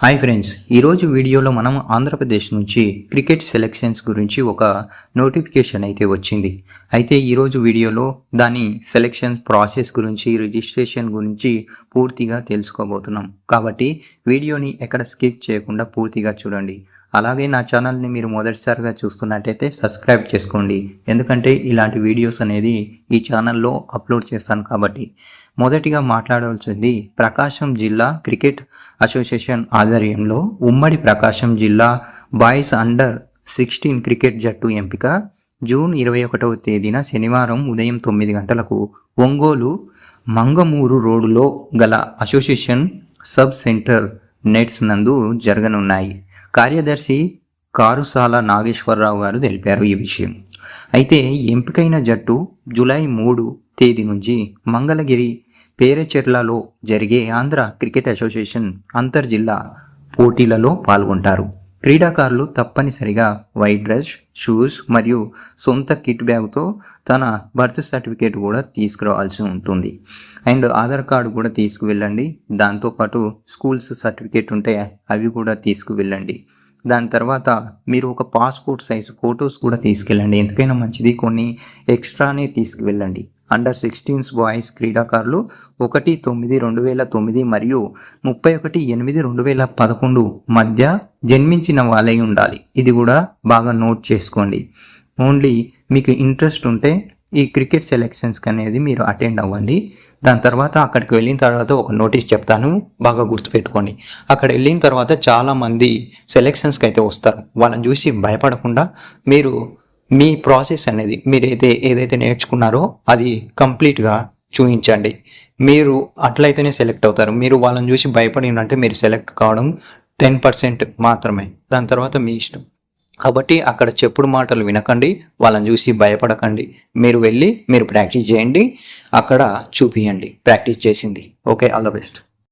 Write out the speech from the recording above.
Hi friends ఈరోజు వీడియోలో మనం ఆంధ్రప్రదేశ్ నుంచి క్రికెట్ సెలెక్షన్స్ గురించి ఒక నోటిఫికేషన్ అయితే వచ్చింది. అయితే ఈరోజు వీడియోలో దాని సెలెక్షన్ ప్రాసెస్ గురించి రిజిస్ట్రేషన్ గురించి పూర్తిగా తెలుసుకోబోతున్నాం. కాబట్టి వీడియోని ఎక్కడ స్కిప్ చేయకుండా పూర్తిగా చూడండి. అలాగే నా ఛానల్ని మీరు మొదటిసారిగా చూస్తున్నట్టయితే సబ్స్క్రైబ్ చేసుకోండి. ఎందుకంటే ఇలాంటి వీడియోస్ అనేది ఈ ఛానల్లో అప్లోడ్ చేస్తాను కాబట్టి. మొదటిగా మాట్లాడవలసింది ప్రకాశం జిల్లా క్రికెట్ అసోసియేషన్ ఆధ్వర్యంలో ఉమ్మడి ప్రకాశం జిల్లా బాయ్స్ అండర్ సిక్స్టీన్ క్రికెట్ జట్టు ఎంపిక జూన్ ఇరవై ఒకటవ తేదీన శనివారం ఉదయం తొమ్మిది గంటలకు ఒంగోలు మంగమూరు రోడ్డులో గల అసోసియేషన్ సబ్ సెంటర్ నెట్స్ నందు జరగనున్నాయి. కార్యదర్శి కారుసాల నాగేశ్వరరావు గారు తెలిపారు ఈ విషయం. అయితే ఎంపికైన జట్టు జూలై మూడు తేదీ నుంచి మంగళగిరి పేరచెర్లలో జరిగే ఆంధ్ర క్రికెట్ అసోసియేషన్ అంతర్జిల్లా పోటీలలో పాల్గొంటారు. క్రీడాకారులు తప్పనిసరిగా వైట్ డ్రెస్ షూస్ మరియు సొంత కిట్ బ్యాగ్తో తన బర్త్ సర్టిఫికేట్ కూడా తీసుకురావాల్సి ఉంటుంది. అండ్ ఆధార్ కార్డు కూడా తీసుకువెళ్ళండి. దాంతోపాటు స్కూల్స్ సర్టిఫికేట్ ఉంటే అవి కూడా తీసుకువెళ్ళండి. దాని తర్వాత మీరు ఒక పాస్పోర్ట్ సైజు ఫొటోస్ కూడా తీసుకెళ్ళండి. ఎందుకైనా మంచిది. కొన్ని ఎక్స్ట్రానే తీసుకువెళ్ళండి. అండర్ సిక్స్టీన్స్ బాయ్స్ క్రీడాకారులు ఒకటి తొమ్మిది రెండు వేల తొమ్మిది మరియు ముప్పై ఒకటి ఎనిమిది రెండు వేల పదకొండు మధ్య జన్మించిన వాళ్ళై ఉండాలి. ఇది కూడా బాగా నోట్ చేసుకోండి. ఓన్లీ మీకు ఇంట్రెస్ట్ ఉంటే ఈ క్రికెట్ సెలెక్షన్స్కి అనేది మీరు అటెండ్ అవ్వండి. దాని తర్వాత అక్కడికి వెళ్ళిన తర్వాత ఒక నోటీస్ చెప్తాను. బాగా గుర్తుపెట్టుకోండి. అక్కడ వెళ్ళిన తర్వాత చాలామంది సెలెక్షన్స్కి అయితే వస్తారు. వాళ్ళని చూసి భయపడకుండా మీరు మీ ప్రాసెస్ అనేది మీరైతే ఏదైతే నేర్చుకున్నారో అది కంప్లీట్గా చూపించండి. మీరు అట్లయితేనే సెలెక్ట్ అవుతారు. మీరు వాళ్ళని చూసి భయపడినంటే మీరు సెలెక్ట్ కావడం టెన్ పర్సెంట్ మాత్రమే. దాని తర్వాత మీ ఇష్టం. కాబట్టి అక్కడ చెప్పుడు మాటలు వినకండి వాళ్ళని చూసి భయపడకండి. మీరు వెళ్ళి మీరు ప్రాక్టీస్ చేయండి అక్కడ చూపియండి. ప్రాక్టీస్ చేసింది. Okay all the best.